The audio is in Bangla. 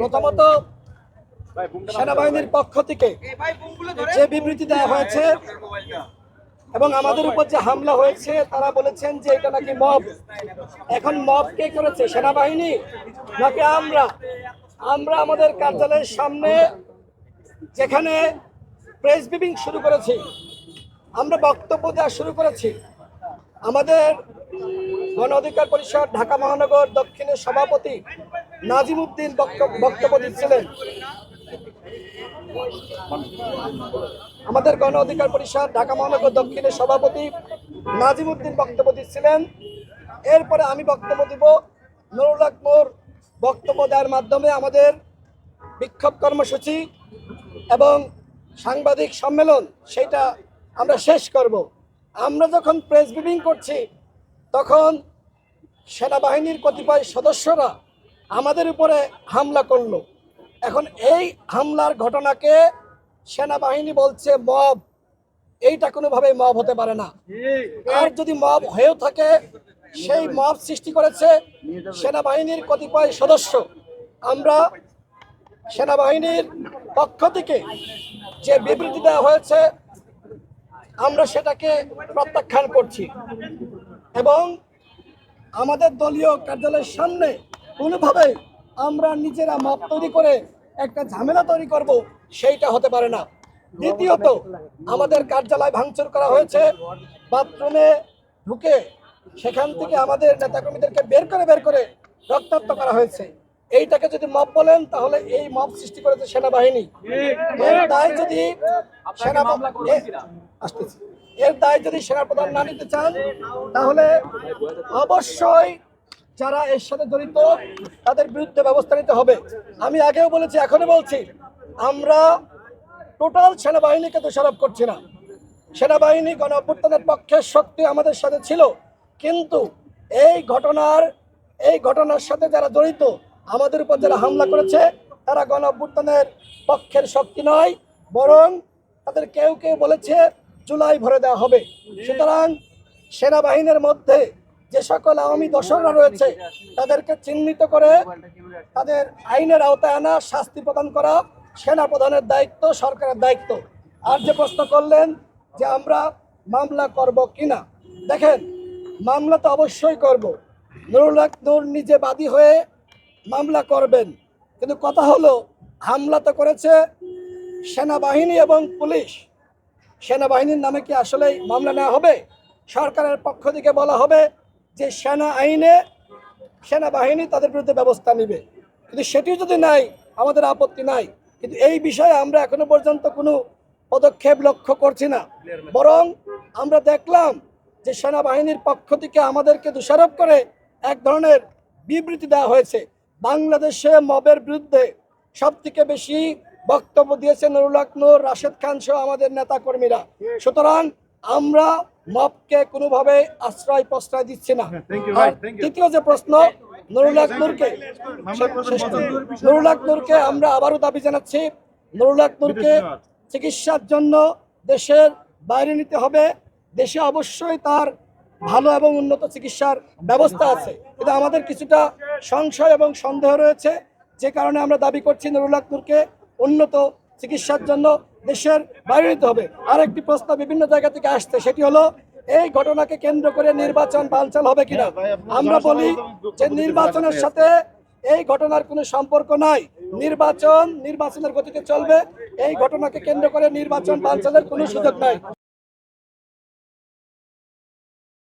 প্রথমত সেনাবাহিনীর পক্ষ থেকে যে বিবৃতি দেওয়া হয়েছে এবং আমাদের উপর যে হামলা হয়েছে, তারা বলেছেন যে এটা নাকি মব। এখন মব কে করেছে? সেনাবাহিনী? নাকি আমরা? আমরা আমাদের কার্যালয়ের সামনে যেখানে প্রেস ব্রিফিং শুরু করেছি, আমরা বক্তব্য দেওয়া শুরু করেছি। আমাদের গণ অধিকার পরিষদ, ঢাকা মহানগর দক্ষিণের সভাপতি নাজিম উদ্দিন বক্তব্য দিচ্ছিলেন। আমাদের গণ অধিকার পরিষদ, ঢাকা মহানগর দক্ষিণের সভাপতি নাজিম উদ্দিন বক্তব্য দিচ্ছিলেন। এরপরে আমি বক্তব্য দিব নুরুল আকমর বক্তব্য দেওয়ার মাধ্যমে আমাদের বিক্ষোভ কর্মসূচি এবং সাংবাদিক সম্মেলন, সেটা আমরা শেষ করব। আমরা যখন প্রেস ব্রিফিং করছি, তখন সেনাবাহিনীর কতিপয় সদস্যরা আমাদের উপরে হামলা করল। এখন এই হামলার ঘটনাকে সেনাবাহিনী বলছে মব। এইটা কোনোভাবেই মব হতে পারে না। আর যদি মব হয়েও থাকে, সেই মব সৃষ্টি করেছে সেনাবাহিনীর কতিপয় সদস্য। আমরা সেনাবাহিনীর পক্ষ থেকে যে বিবৃতি দেওয়া হয়েছে, আমরা সেটাকে প্রত্যাখ্যান করছি। এবং আমাদের দলীয় কার্যালয়ের সামনে কোনোভাবে আমরা নিজেরা মাপ তৈরি করে একটা ঝামেলা তৈরি করব, সেইটা হতে পারে না। দ্বিতীয়ত, আমাদের কার্যালয় ভাঙচুর করা হয়েছে, বাথরুমে ঢুকে সেখান থেকে আমাদের নেতাকর্মীদেরকে বের করে বের করে রক্তাক্ত করা হয়েছে। এইটাকে যদি মব বলেন, তাহলে এই মব সৃষ্টি করেছে সেনাবাহিনী। এর দায় যদি সেনা এর দায় যদি সেনাপ্রধান না নিতে চান, তাহলে অবশ্যই যারা এর সাথে জড়িত, তাদের বিরুদ্ধে ব্যবস্থা নিতে হবে। আমি আগেও বলেছি এখনও বলছি, আমরা টোটাল সেনাবাহিনীকে দোষারোপ করছি না। সেনাবাহিনী গণ অভ্যুত্থানের পক্ষের শক্তি আমাদের সাথে ছিল, কিন্তু এই ঘটনার এই ঘটনার সাথে যারা জড়িত, আমাদের উপর যারা হামলা করেছে, তারা গণ অভ্যুত্থানের পক্ষের শক্তি নয়, বরং তাদের কেউ কেউ বলেছে, জুলাই ভরে দেওয়া হবে। সুতরাং সেনাবাহিনীর মধ্যে যে সকল আওয়ামী দর্শকরা রয়েছে, তাদেরকে চিহ্নিত করে তাদের আইনের আওতায় আনা, শাস্তি প্রদান করা সেনা প্রধানের দায়িত্ব, সরকারের দায়িত্ব। আর যে প্রশ্ন করলেন যে আমরা মামলা করব কিনা, দেখেন, মামলা তো অবশ্যই করব। নুরুল নূর নিজে বাদী হয়ে মামলা করবেন। কিন্তু কথা হলো, হামলা তো করেছে সেনাবাহিনী এবং পুলিশ। সেনাবাহিনীর নামে কি আসলেই মামলা নেওয়া হবে? সরকারের পক্ষ থেকে বলা হবে যে সেনা আইনে সেনাবাহিনী তাদের বিরুদ্ধে ব্যবস্থা নেবে। কিন্তু সেটিও যদি নাই, আমাদের আপত্তি নাই। কিন্তু এই বিষয়ে আমরা এখনও পর্যন্ত কোনো পদক্ষেপ লক্ষ্য করছি না। বরং আমরা দেখলাম যে সেনাবাহিনীর পক্ষ থেকে আমাদেরকে দোষারোপ করে এক ধরনের বিবৃতি দেওয়া হয়েছে। বাংলাদেশে মবের বিরুদ্ধে সব থেকে বেশি বক্তব্য দিয়েছে নুরুল হক নূর, রাশেদ খান সহ আমাদের নেতা কর্মীরা সুতরাং আমরা মবকে কোনোভাবে আশ্রয় প্রশ্রয় দিচ্ছে না। আর দ্বিতীয় যে প্রশ্ন নুরুল হক নূরকে শেষ নুরুল হক নূরকে আমরা আবারও দাবি জানাচ্ছি নুরুল হক নূরকে চিকিৎসার জন্য দেশের বাইরে নিতে হবে। দেশে অবশ্যই তার ভালো এবং উন্নত চিকিৎসার ব্যবস্থা আছে। কিন্তু আমাদের কিছুটা সংশয় এবং সন্দেহ রয়েছে যে কারণে আমরা দাবি করছি নুরুল হক নূরকে উন্নত চিকিৎসার জন্য দেশের বাইরে নিতে হবে। আরেকটি প্রশ্ন বিভিন্ন জায়গা থেকে আসছে সেটি হলো এই ঘটনাকে কেন্দ্র করে নির্বাচন বানচাল হবে কিনা? আমরা বলি যে নির্বাচনের সাথে এই ঘটনার কোনো সম্পর্ক নাই। নির্বাচন নির্বাচনের গতিতে চলবে। এই ঘটনাকে কেন্দ্র করে নির্বাচন বানচালের কোনো সুযোগ নাই।